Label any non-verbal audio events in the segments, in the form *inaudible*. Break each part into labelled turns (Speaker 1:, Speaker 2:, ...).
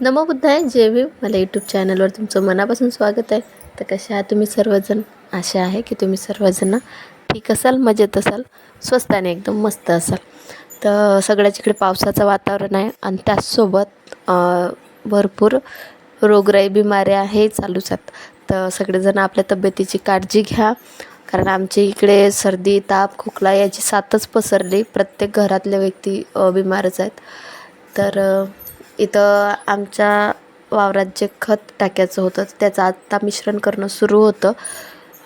Speaker 1: नमो बुद्धाय जय भीम. मला यूट्यूब चॅनलवर तुमचं मनापासून स्वागत आहे. तर कसे आहात तुम्ही सर्वजण? आशा आहे की तुम्ही सर्वजण ठीक असाल मजेत असाल स्वस्त आणि एकदम मस्त असाल. तर सगळ्याच इकडे पावसाचं वातावरण आहे आणि त्याचसोबत भरपूर रोगराई बिमाऱ्या हे चालूच आहेत. तर सगळेजण आपल्या तब्येतीची काळजी घ्या. कारण आमच्या इकडे सर्दी ताप खोकला याची साथच पसरली. प्रत्येक घरातल्या व्यक्ती बिमारच आहेत. तर इथं आमच्या वावरात जे खत टाकायचं होतं त्याचं आत्ता मिश्रण करणं सुरू होतं.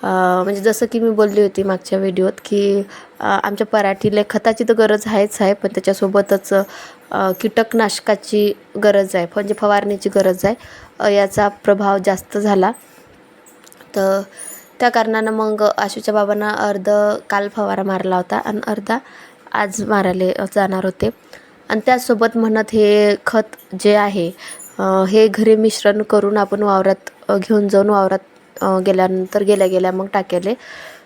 Speaker 1: म्हणजे जसं की मी बोलली होती मागच्या व्हिडिओत की आमच्या पराठीला खताची तर गरज आहेच आहे पण त्याच्यासोबतच कीटकनाशकाची गरज आहे म्हणजे फवारणीची गरज आहे. याचा प्रभाव जास्त झाला. तर त्या कारणानं मग आशूच्या बाबांना अर्ध काल फवारा मारला होता आणि अर्धा आज मारायला जाणार होते. आणि त्याचसोबत म्हणत हे खत जे आहे हे घरी मिश्रण करून आपण वावरात घेऊन जाऊन वावरात गेल्यानंतर गेल्या गेल्या मग टाकायला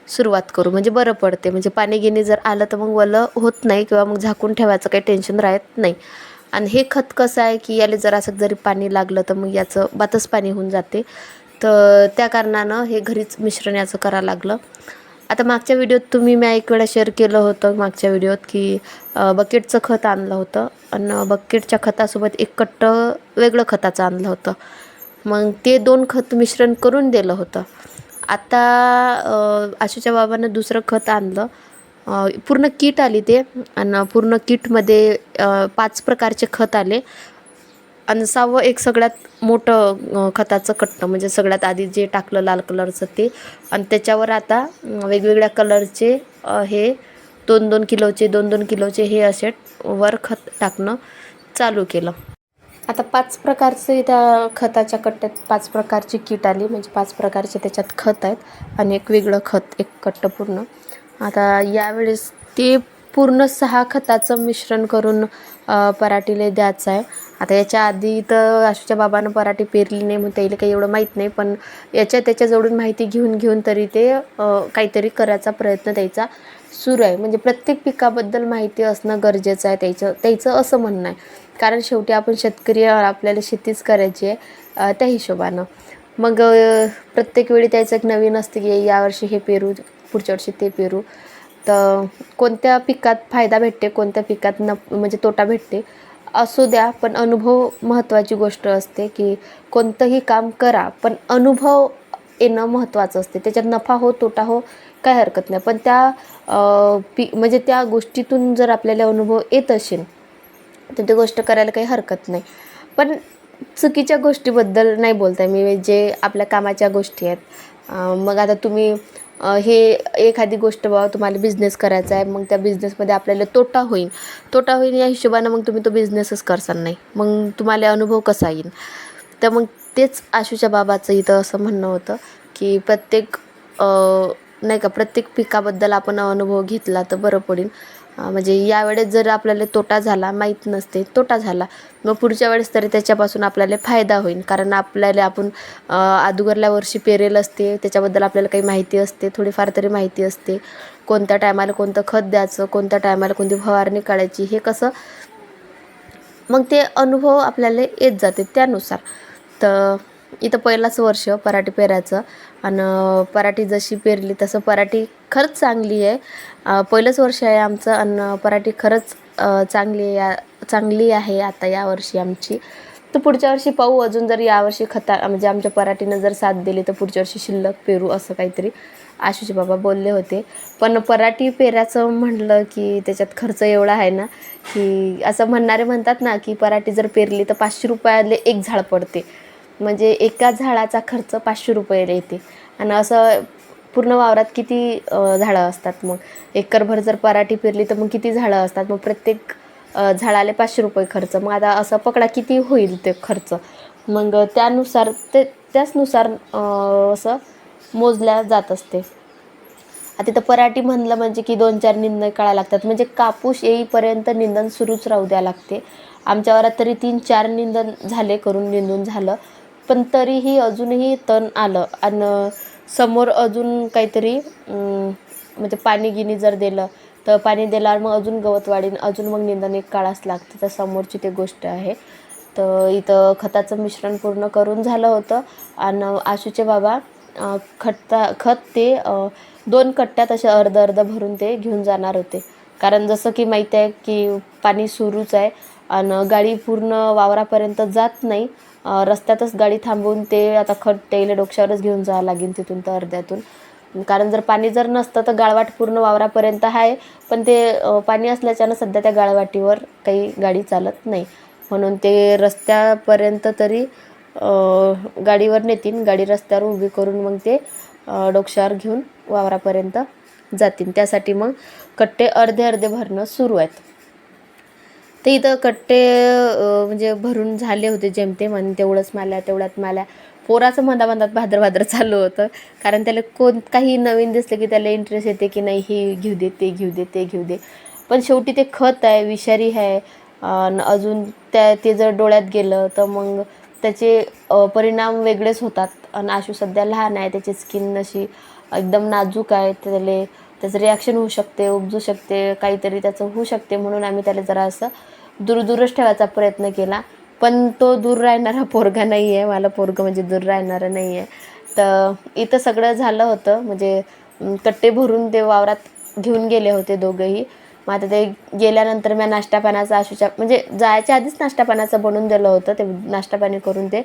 Speaker 1: सुरुवात करू. म्हणजे बरं पडते. म्हणजे पाणी गिनी जर आलं तर मग वलं होत नाही किंवा मग झाकून ठेवायचं काही टेन्शन राहत नाही. आणि हे खत कसं आहे की याला जर असं जरी पाणी लागलं तर मग याचं बातच पाणी होऊन जाते. तर त्या कारणानं हे घरीच मिश्रण याचं करावं लागलं. आता मागच्या व्हिडिओत तुम्ही मी एक वेळा शेअर केलं होतं मागच्या व्हिडिओत की बकेटचं खत आणलं होतं. आणि बकेटच्या खतासोबत एक कट्ट वेगळं खताचं आणलं होतं. मग ते दोन खत मिश्रण करून दिलं होतं. आता अ, आशूच्या बाबांना दुसरं खत आणलं. पूर्ण किट आली ते. आणि पूर्ण किटमध्ये पाच प्रकारचे खत आले. आणि एक सगळ्यात मोठं खताचं कट्टं म्हणजे सगळ्यात आधी जे टाकलं लाल कलरचं ते. आणि त्याच्यावर आता वेगवेगळ्या कलरचे हे दोन दोन किलोचे दोन दोन किलोचे हे असे वर खत टाकणं चालू केलं. आता पाच प्रकारचे त्या खताच्या कट्ट्यात पाच प्रकारची किट आली म्हणजे पाच प्रकारचे त्याच्यात खत आहेत. आणि एक वेगळं खत एक कट्ट पूर्ण. आता यावेळेस ते पूर्ण सहा खताचं मिश्रण करून अ, पराठीला द्यायचं आहे. आता याच्या आधी तर आशूच्या बाबानं पराठी पेरली नाही मग त्याला काही एवढं माहीत नाही पण याच्या त्याच्याजवळून माहिती घेऊन घेऊन तरी ते काहीतरी करायचा प्रयत्न त्याचा सुरू आहे. म्हणजे प्रत्येक पिकाबद्दल माहिती असणं गरजेचं आहे त्याचं त्याचं असं म्हणणं आहे. कारण शेवटी आपण शेतकरी आपल्याला शेतीच करायची आहे त्या हिशोबानं. मग प्रत्येक वेळी त्याचं एक नवीन असतं की यावर्षी हे पेरू पुढच्या वर्षी ते पेरू. तर कोणत्या पिकात फायदा भेटते कोणत्या पिकात न म्हणजे तोटा भेटते असू द्या पण अनुभव महत्त्वाची गोष्ट असते की कोणतंही काम करा पण अनुभव येणं महत्त्वाचं असते. त्याच्यात नफा हो तोटा हो काय हरकत नाही. पण त्या पी म्हणजे त्या गोष्टीतून जर आपल्याला अनुभव येत असेल तर ती गोष्ट करायला काही हरकत नाही. पण चुकीच्या गोष्टीबद्दल नाही बोलताय. मी जे आपल्या कामाच्या गोष्टी आहेत मग आता तुम्ही हे एखादी गोष्ट बाबा तुम्हाला बिझनेस करायचा आहे मग त्या बिझनेसमध्ये आपल्याला तोटा होईल. तोटा होईल या हिशोबानं मग तुम्ही तो बिझनेसच करसाल नाही. मग तुम्हाला अनुभव कसा येईल? तर मग तेच आशूच्या बाबाचं इथं असं म्हणणं होतं की प्रत्येक नाही का प्रत्येक पिकाबद्दल आपण अनुभव घेतला तर बरं पडेल. म्हणजे यावेळेस जर आपल्याला तोटा झाला माहीत नसते तोटा झाला मग पुढच्या वेळेस तरी त्याच्यापासून आपल्याला फायदा होईल. कारण आपल्याला आपण अदुगरल्या वर्षी पेरेल असते त्याच्याबद्दल आपल्याला काही माहिती असते थोडीफार तरी माहिती असते. कोणत्या टायमाला कोणतं खत द्यायचं कोणत्या टायमाला कोणती फवारणी काढायची हे कसं? मग ते अनुभव आपल्याला येत जाते त्यानुसार. तर इथं पहिलाच वर्ष पराठी पेरायचं. आणि पराठी जशी पेरली तसं पराठी खरंच चांगली आहे. पहिलंच वर्ष आहे आमचं आणि पराठी खरंच चांगली आहे या- चांगली आहे आता यावर्षी आमची. तर पुढच्या वर्षी पाहू अजून जर यावर्षी खता म्हणजे आमच्या पराठीनं जर साथ दिली तर पुढच्या वर्षी शिल्लक पेरू असं काहीतरी आशुचे बाबा बोलले होते. पण पराठी पेराचं म्हटलं की त्याच्यात खर्च एवढा आहे ना की असं म्हणणारे म्हणतात ना की पराठी जर पेरली तर पाचशे रुपयाले एक झाड पडते. म्हणजे एका झाडाचा खर्च पाचशे रुपये येते. आणि असं पूर्ण वावरात किती झाडं असतात मग? एकरभर जर पराठी पेरली तर मग किती झाडं असतात? मग प्रत्येक झाडाला पाचशे रुपये खर्च. मग आता असं पकडा किती होईल ते खर्च? मग त्यानुसार ते त्याचनुसार असं मोजल्या जात असते. आता तिथं पराठी म्हणलं म्हणजे की दोन चार निंदण काढायला लागतात. म्हणजे कापूस येईपर्यंत निंदण सुरूच राहू द्या लागते. आमच्या वरात तरी तीन चार निंदण झाले करून निंदून झालं. पण तरीही अजूनही तण आलं. आणि समोर अजून काहीतरी म्हणजे पाणी गिनी जर दिलं तर पाणी दिल्यावर मग अजून गवत वाढीन अजून मग निंदण एक काढाच लागते. तर समोरची ते गोष्ट आहे. तर इथं खताचं मिश्रण पूर्ण करून झालं होतं. आणि आशूचे बाबा खता खत ते दोन कट्ट्यात असे अर्ध अर्ध भरून ते घेऊन जाणार होते. कारण जसं की माहीत आहे की पाणी सुरूच आहे. आणि गाडी पूर्ण वावरापर्यंत जात नाही. रस्त्यातच गाडी थांबवून ते आता खत त्याला डोक्यावरच घेऊन जावं लागेल तिथून तर अर्ध्यातून. कारण जर पाणी जर नसतं तर गाळवाट पूर्ण वावरापर्यंत आहे. पण ते पाणी असल्याच्यानं सध्या त्या गाळवाटीवर काही गाडी चालत नाही. म्हणून ते रस्त्यापर्यंत तरी गाडीवर नेतील गाडी रस्त्यावर उभी करून मग ते अ, डोक्यावर घेऊन वावरापर्यंत जातील त्यासाठी मग कट्टे अर्धे अर्धे भरणं सुरू आहेत. ते इथं कट्टे म्हणजे भरून झाले होते जेमतेम आणि तेवढंच मला तेवढ्यात मला पोराचं मधामधात भाद्र भाद्र चालू होतं. कारण त्याला कोण काही नवीन दिसलं की त्याला इंटरेस्ट येते की नाही हे घेऊ दे ते घेऊ दे ते घेऊ दे. पण शेवटी ते खत आहे विषारी आहे. आणि अजून त्या ते जर डोळ्यात गेलं तर मग त्याचे परिणाम वेगळेच होतात. आणि आशू सध्या लहान आहे त्याची स्किन अशी एकदम नाजूक आहे. त्याला त्याचं रिॲक्शन होऊ शकते उपजू शकते काहीतरी त्याचं होऊ शकते म्हणून आम्ही त्याला जरा असं दूर दूरच ठेवायचा प्रयत्न केला. पण तो दूर राहणारा *laughs* पोरगा नाही आहे मला पोरगं म्हणजे दूर राहणारं नाही आहे तर इथं सगळं झालं होतं म्हणजे कट्टे भरून ते वावरात घेऊन गेले होते दोघंही. मग आता ते गेल्यानंतर मी नाश्तापानाचा आशूच्या म्हणजे जायच्या आधीच नाश्ता बनवून दिलं होतं ते नाश्तापाणी करून ते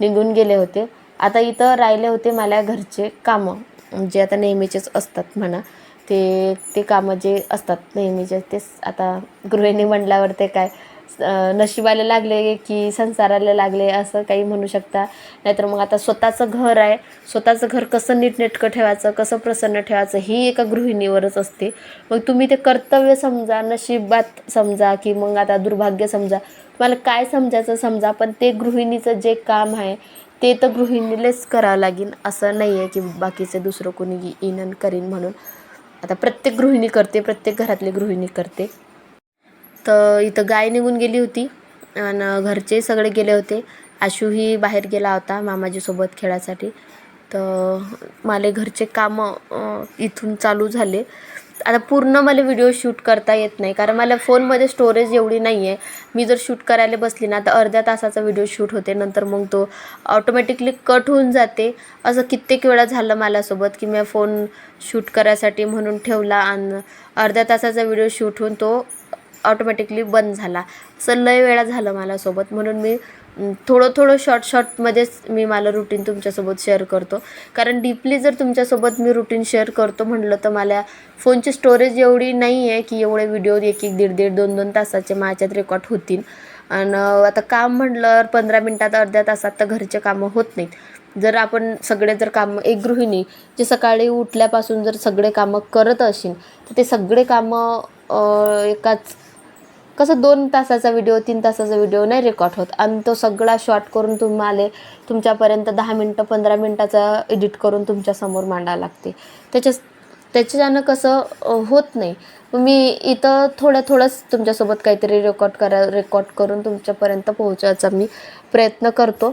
Speaker 1: निघून गेले होते. आता इथं राहिले होते मला घरचे कामं जे आता नेहमीचेच असतात म्हणा. ते ते कामं जे असतात नेहमीचे तेच आता गृहिणी म्हटल्यावर ते काय नशिबाला लागले की संसाराला लागले असं काही म्हणू शकता. नाहीतर मग आता स्वतःचं घर आहे स्वतःचं घर कसं नीटनेटकं ठेवायचं कसं प्रसन्न ठेवायचं ही एका गृहिणीवरच असते. मग तुम्ही ते कर्तव्य समजा नशिबात समजा की मग आता दुर्भाग्य समजा तुम्हाला काय समजायचं समजा पण ते गृहिणीचं जे काम आहे ते तर गृहिणीलाच करावं लागेल असं नाही आहे की बाकीचे दुसरं कोणी येईन करीन म्हणून. आता प्रत्येक गृहिणी करते प्रत्येक घरातली गृहिणी करते. तर इथं गाय निघून गेली होती आणि घरचे सगळे गेले होते. आशूही बाहेर गेला होता मामाजीसोबत खेळासाठी. तर मला घरचे कामं इथून चालू झाले. आता पूर्ण मला व्हिडिओ शूट करता येत नाही. कारण मला फोनमध्ये स्टोरेज एवढी नाही आहे मी जर शूट करायला बसली ना तर अर्ध्या तासाचा व्हिडिओ शूट होते. नंतर मग तो ऑटोमॅटिकली कट होऊन जाते. असं कित्येक वेळा झालं माझ्यासोबत की मी फोन शूट करायसाठी म्हणून ठेवला आणि अर्ध्या तासाचा व्हिडिओ शूट होऊन तो ऑटोमॅटिकली बंद झाला. असं लय वेळा झालं माझ्यासोबत म्हणून मी थोडं थोडं शॉर्ट शॉर्टमध्येच मी मला रुटीन तुमच्यासोबत शेअर करतो. कारण डीपली जर तुमच्यासोबत मी रुटीन शेअर करतो म्हटलं तर मला फोनची स्टोरेज एवढी नाही आहे की एवढे व्हिडिओ एक एक दीड दीड दोन दोन तासाचे माझ्यात रेकॉर्ड होतील. आणि आता काम म्हटलं पंधरा मिनटात अर्ध्या तासात तर घरचे कामं होत नाहीत. जर आपण सगळे जर कामं एक गृहिणी जे सकाळी उठल्यापासून जर सगळे कामं करत असेल तर ते सगळे कामं एकाच कसं दोन तासाचा व्हिडिओ तीन तासाचा व्हिडिओ नाही रेकॉर्ड होत. आणि तो सगळा शॉर्ट करून तुम्हाला तुमच्यापर्यंत दहा मिनटं पंधरा मिनटाचा एडिट करून तुमच्यासमोर मांडावं लागते. त्याच्या त्याच्यानं कसं होत नाही. मी इथं थोडं थोडंच तुमच्यासोबत काहीतरी रेकॉर्ड करा रेकॉर्ड करून तुमच्यापर्यंत पोहोचवायचा मी प्रयत्न करतो.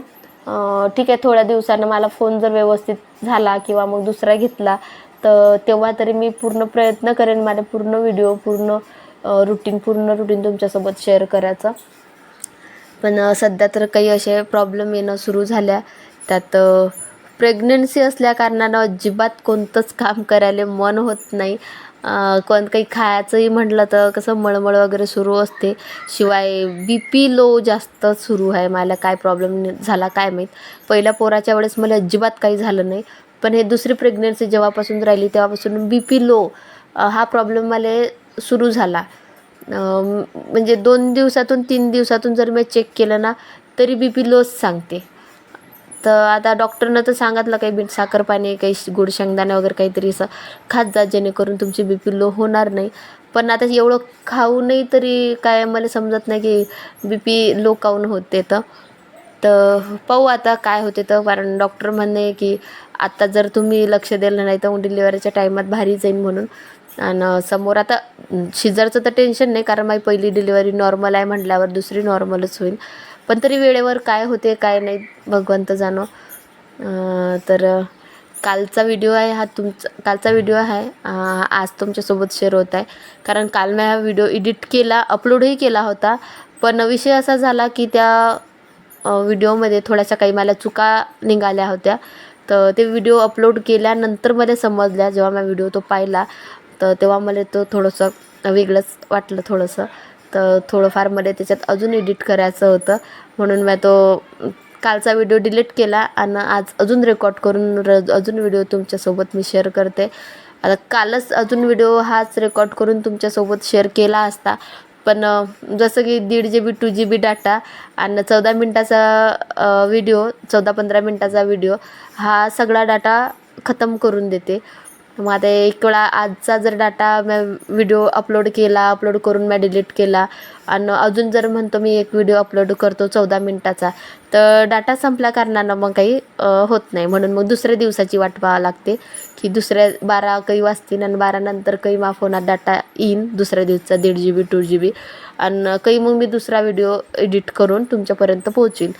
Speaker 1: ठीक आहे थोड्या दिवसानं मला फोन जर व्यवस्थित झाला किंवा मग दुसरा घेतला तर तेव्हा तरी मी पूर्ण प्रयत्न करेन माझे पूर्ण व्हिडिओ पूर्ण रुटीन पूर्ण रुटीन तुमच्यासोबत शेअर करायचं. पण सध्या तर काही असे प्रॉब्लेम येणं सुरू झाल्या. त्यात प्रेग्नन्सी असल्या कारणानं अजिबात कोणतंच काम करायला मन होत नाही. कोण काही खायचंही म्हटलं तर कसं मळमळ वगैरे सुरू असते. शिवाय बी पी लो जास्त सुरू आहे मला. काय प्रॉब्लेम झाला काय माहीत. पहिल्या पोराच्या वेळेस मला अजिबात काही झालं नाही. पण हे दुसरी प्रेग्नन्सी जेव्हापासून राहिली तेव्हापासून बी पी लो हा प्रॉब्लेम मला सुरू झाला. म्हणजे दोन दिवसातून तीन दिवसातून जर मी चेक केलं ना तरी बी पी लोच सांगते. तर आता डॉक्टरनं तर सांगितलं काही बीट साखर पाणी काही गुड शेंगदाणे वगैरे काहीतरी असं खात जा जेणेकरून तुमची बी पी लो होणार नाही. पण आता एवढं खाऊनही तरी काय मला समजत नाही की बी पी लो काऊन होते तर. तर पाहू आता काय होते तर कारण डॉक्टर म्हणणे की आता जर तुम्ही लक्ष दिलं नाही तर मग डिलिव्हरीच्या टायमात भारी जाईन म्हणून. आणि समोर आता शिजरचं तर टेन्शन नाही कारण माझी पहिली डिलिव्हरी नॉर्मल आहे म्हटल्यावर दुसरी नॉर्मलच होईल. पण तरी वेळेवर काय होते काय नाही भगवंत जाणो. तर कालचा व्हिडिओ आहे हा तुमचा कालचा व्हिडिओ आहे. आज तुमच्यासोबत शेअर होत आहे. कारण काल मी हा व्हिडिओ एडिट केला अपलोडही केला होता. पण विषय असा झाला की त्या व्हिडिओमध्ये थोड्याशा काही मला चुका निघाल्या होत्या. तर ते व्हिडिओ अपलोड केल्यानंतर मला समजल्या जेव्हा मी व्हिडिओ तो पाहिला. तर तेव्हा मला तो थोडंसं वेगळंच वाटलं थोडंसं. तर थोडंफार मला त्याच्यात अजून एडिट करायचं होतं. म्हणून मी तो कालचा व्हिडिओ डिलीट केला आणि आज अजून रेकॉर्ड करून र अजून व्हिडिओ तुमच्यासोबत मी शेअर करते. आता कालच अजून व्हिडिओ हाच रेकॉर्ड करून तुमच्यासोबत शेअर केला असता. पण जसं की दीड G B to G B data आणि चौदा मिनटाचा व्हिडिओ चौदा पंधरा मिनटाचा व्हिडिओ हा सगळा डाटा खतम करून देते. मग आता एक वेळा आजचा जर डाटा मी व्हिडिओ अपलोड केला अपलोड करून मी डिलीट केला आणि अजून जर म्हणतो मी एक व्हिडिओ अपलोड करतो चौदा मिनटाचा तर डाटा संपल्या कारणानं मग काही होत नाही. म्हणून मग दुसऱ्या दिवसाची वाट पाहावं लागते की दुसऱ्या बारा काही वाजतील आणि बारा नंतर काही माफ होणार डाटा येईन दुसऱ्या दिवसाचा दीड G B to G B आणि काही मग मी दुसरा व्हिडिओ एडिट करून तुमच्यापर्यंत पोहोचेन.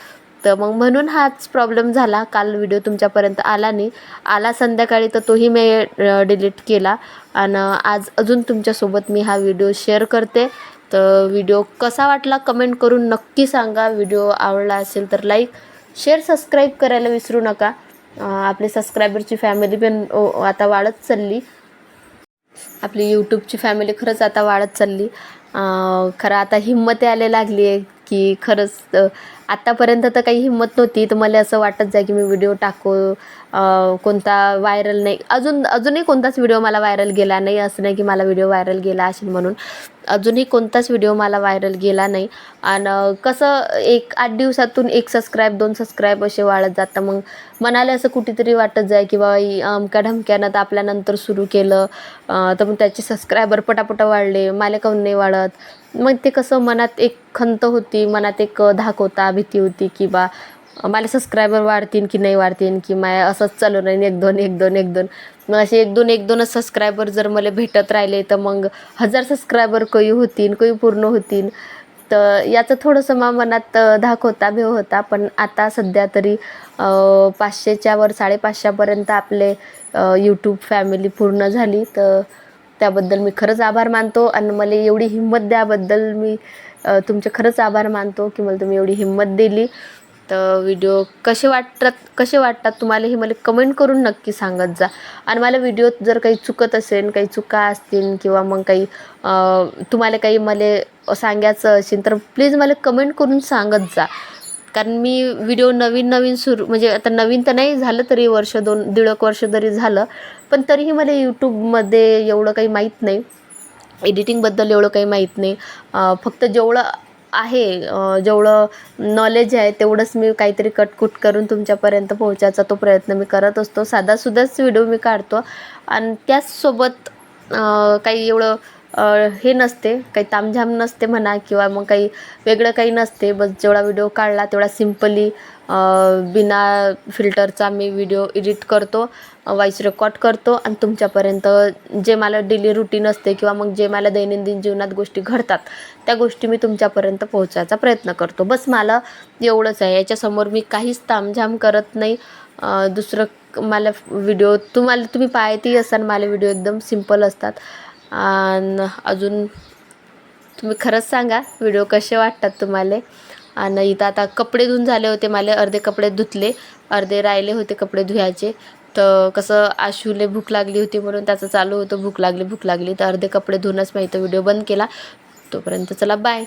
Speaker 1: तर मग म्हणून हाच प्रॉब्लेम झाला. काल व्हिडिओ तुमच्यापर्यंत आला नाही. आला संध्याकाळी तर तोही मी डिलीट केला. आणि आज अजून तुमच्यासोबत मी हा व्हिडिओ शेअर करते. तर व्हिडिओ कसा वाटला कमेंट करून नक्की सांगा. व्हिडिओ आवडला असेल तर लाईक शेअर सबस्क्राईब करायला विसरू नका. आपली सबस्क्रायबरची फॅमिली पण ओ, आता वाढत चालली. आपली यूट्यूबची फॅमिली खरंच आता वाढत चालली. खरं आता हिंमत यायला लागली आहे की खरंच आत्तापर्यंत तर काही हिंमत नव्हती. तर मला असं वाटत जाय की मी व्हिडिओ टाकू. कोणता व्हायरल नाही. अजून अजूनही कोणताच व्हिडिओ मला व्हायरल गेला नाही. असं नाही की मला व्हिडिओ व्हायरल गेला असेल म्हणून. अजूनही कोणताच व्हिडिओ मला व्हायरल गेला नाही. आणि कसं एक आठ दिवसातून एक सबस्क्राईब दोन सबस्क्राईब असे वाढत जातं मग मनाला असं कुठेतरी वाटत जाय की बाबा ही अमक्या ढमक्यानं तर आपल्यानंतर सुरू केलं. तर मग त्याचे सबस्क्रायबर पटापटा वाढले. माले काऊन नाही वाढत. मग ते कसं मनात एक खंत होती मनात एक धाक होता भीती होती की बा मला सबस्क्रायबर वाढतील की नाही वाढतील की माया असंच चालू नाही एक दोन एक दोन एक दोन. मग असे एक दोन एक दोनच सबस्क्रायबर जर मला भेटत राहिले तर मग हजार सबस्क्रायबर काही होतील काही पूर्ण होतील. तर याचं थोडंसं मा मनात धाक होता भेव होता पण आता सध्या तरी पाचशेच्या वर साडेपाचशेपर्यंत आपले यूट्यूब फॅमिली पूर्ण झाली. तर त्याबद्दल मी खरंच आभार मानतो. आणि मला एवढी हिंमत द्याबद्दल मी तुमचे खरंच आभार मानतो की मला तुम्ही एवढी हिंमत दिली. तर व्हिडिओ कसे वाटतात कसे वाटतात तुम्हाला हे मला कमेंट करून नक्की सांगत जा. आणि मला व्हिडिओत जर काही चुकत असेल काही चुका असतील किंवा मग काही तुम्हाला काही मला सांगायचं असेल तर प्लीज मला कमेंट करून सांगत जा. कारण मी व्हिडिओ नवीन नवीन सुरू म्हणजे आता नवीन तर नाही झालं तरी वर्ष दोन दीड एक वर्ष जरी झालं. पण तरीही मला यूट्यूबमध्ये एवढं काही माहीत नाही. एडिटिंगबद्दल एवढं काही माहीत नाही. फक्त जेवढं आहे जेवढं नॉलेज आहे तेवढंच मी काहीतरी कटकुट करून तुमच्यापर्यंत पोहोचायचा तो प्रयत्न मी करत असतो. साधासुद्धाच व्हिडिओ मी काढतो. आणि त्याचसोबत काही एवढं हे नसते. काही तामझाम नसते म्हणा किंवा मग काही वेगळं काही नसते. बस जेवढा व्हिडिओ काढला तेवढा सिम्पली बिना फिल्टरचा मी व्हिडिओ एडिट करतो वॉइस रेकॉर्ड करतो आणि तुमच्यापर्यंत जे मला डेली रुटीन असते किंवा मग जे मला दैनंदिन जीवनात गोष्टी घडतात त्या गोष्टी मी तुमच्यापर्यंत पोहोचायचा प्रयत्न करतो. बस मला एवढंच आहे. याच्यासमोर मी काहीच तामझाम करत नाही. दुसरं मला व्हिडिओ तुम्हाला तुम्ही पाहायतही असाल मला व्हिडिओ एकदम सिंपल असतात. आणि अजून तुम्ही खरंच सांगा व्हिडिओ कसे वाटतात तुम्हाला? आणि इथं आता कपडे धुवून झाले होते मला अर्धे कपडे धुतले अर्धे राहिले होते कपडे धुवायचे तर कसं आशूले भूक लागली होती म्हणून त्याचं चालू होतं भूक लागली भूक लागली. तर अर्धे कपडे धुवूनच माहिती व्हिडिओ बंद केला. तोपर्यंत चला बाय.